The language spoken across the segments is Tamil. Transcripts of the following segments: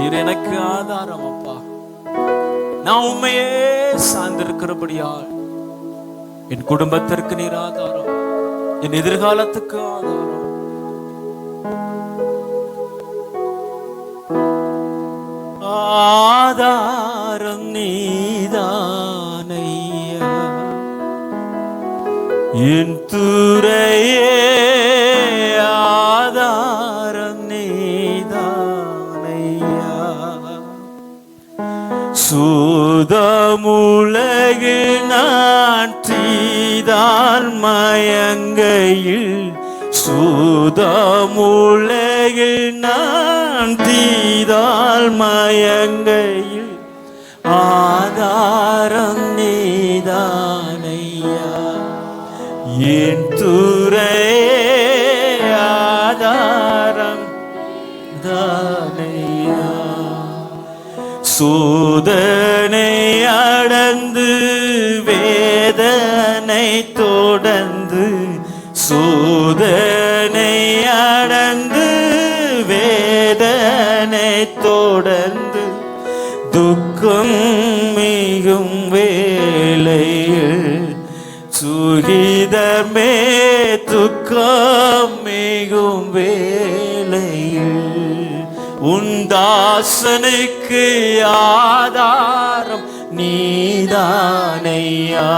நீர் எனக்கு ஆதாரம் அப்பா. நான் உண்மையே சார்ந்திருக்கிறபடியால் என் குடும்பத்திற்கு நீர் ஆதாரம் என் எதிர்காலத்துக்கு ஆதாரம். ஆதாரம் நீதானையா என் து சூதமுலகு நான் மயங்கையில் சூதமுலகு நான் மயங்கையில் ஆதாரம் நீதானையா? என் துறை ஆதாரம் தான் சோதனை அடந்து வேதனை தொடர்ந்து சோதனை அடந்து வேதனை தொடர்ந்து துக்கம் மிகும் வேளையில் சுகிதமே துக்கம் மிகும் வேளையில் உந்தாசனுக்கு ஆதாரம் நீதானையா?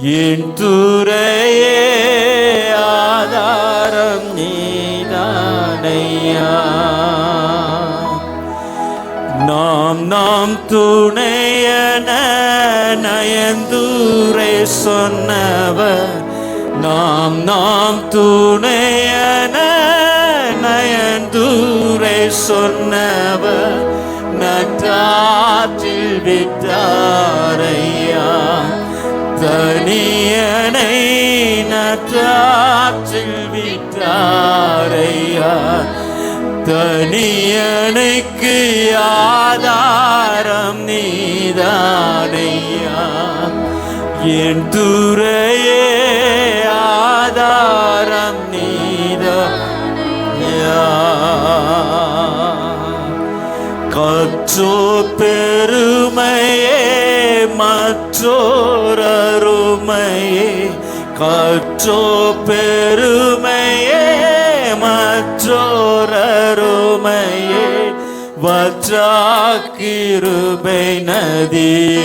என் துறையே ஆதாரம் நீதானையா? நாம் நாம் துணையன நயந்தூரை சொன்னவர். நாம் நாம் துணையன நயன் சொன்னவர் நற்றாற்றில் விட்டாரையா? தனியனை நற்றாற்றில் விட்டாரையா? தனியனுக்கு ஆதாரம் நீதானையா? என் துறையே கற்றோ பெருமையே மற்றோர் அருமையே. கற்றோ பெருமையே மற்றோர் அருமையே. வற்றாக்கிருபை நதி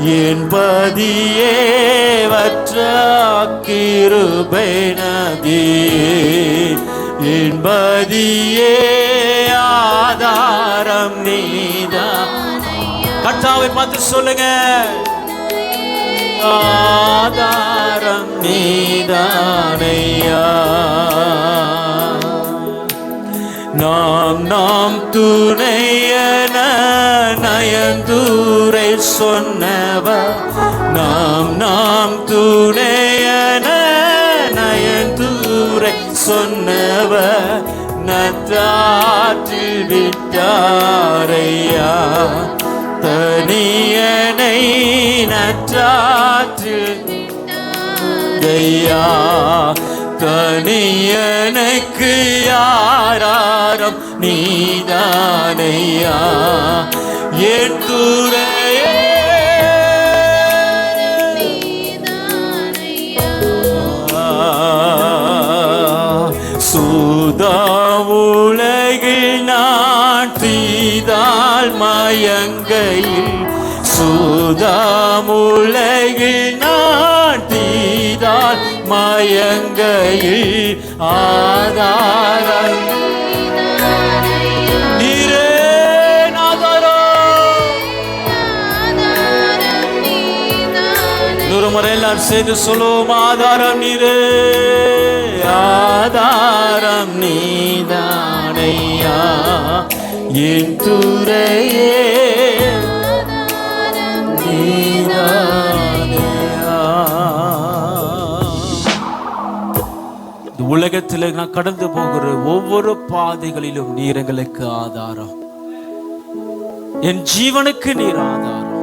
என்பதியே வற்றாக்கிருபை நதி. என்பதியே கர்த்தாவை பார்த்து சொல்லுங்க. ஆதாரம் நீதானையா. நாம் நாம் துணையன நயந்தூரை சொன்னவ நாம் நாம் துணையன நயந்தூரை சொன்னவ நற்றாற்றில் விட்டாரையா. தனியனை நற்றாற்றில் ஐயா தனியனுக்கு யாராரம் நீதானையா? துறையே. சூதா உலகில் நான் மாயங்கையில் சூதாமுலகில் நான் தீதால் மாயங்கையில் ஆதாரம். நீரே ஆதாரம் முறை எல்லாரும் சேர்ந்து சொல்லுவோம் ஆதாரம் நீரே. ஆதாரம் நீதானையா. என் துறையே இந்த உலகத்தில் நான் கடந்து போகிற ஒவ்வொரு பாதைகளிலும் நீர் எங்களுக்கு ஆதாரம். என் ஜீவனுக்கு நீர் ஆதாரம்.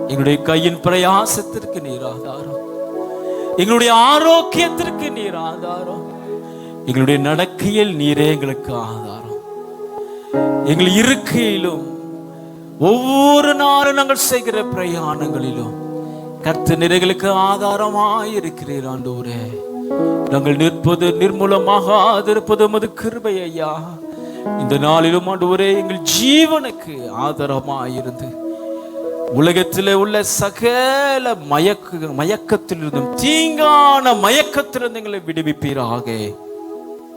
எங்களுடைய கையின் பிரயாசத்திற்கு நீர் ஆதாரம். எங்களுடைய ஆரோக்கியத்திற்கு நீர் ஆதாரம். எங்களுடைய நடக்கையில் நீரே எங்களுக்கு ஆதாரம். எங்கள் இருக்கையிலும் ஒவ்வொரு நாளும் நாங்கள் செய்கிற பிரயாணங்களிலும் கர்த்த நிறைகளுக்கு ஆதாரமாய் இருக்கிறீர் ஆண்டவரே. நாங்கள் நிற்பது நிர்மூலமாகாதிருப்பது மது கிருபை ஐயா இந்த நாளிலும் ஆண்டவரே எங்கள் ஜீவனுக்கு ஆதாரமாயிருந்து உலகத்தில் உள்ள சகல மயக்க மயக்கத்திலிருந்தும் தீங்கான மயக்கத்திலிருந்து எங்களை விடுவிப்பீராக.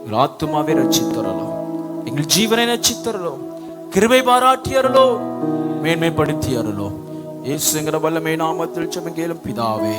எங்கள் ஆத்துமாவை ரட்சித்தரலாம். எங்கள் ஜீவனை நச்சித்தரலோ கிருபை பாராட்டியறலோ மேன்மைப்படுத்தியறலோ இயேசுங்கிற வல்லமை நாமத்தில் செமங்கேலும் பிதாவே.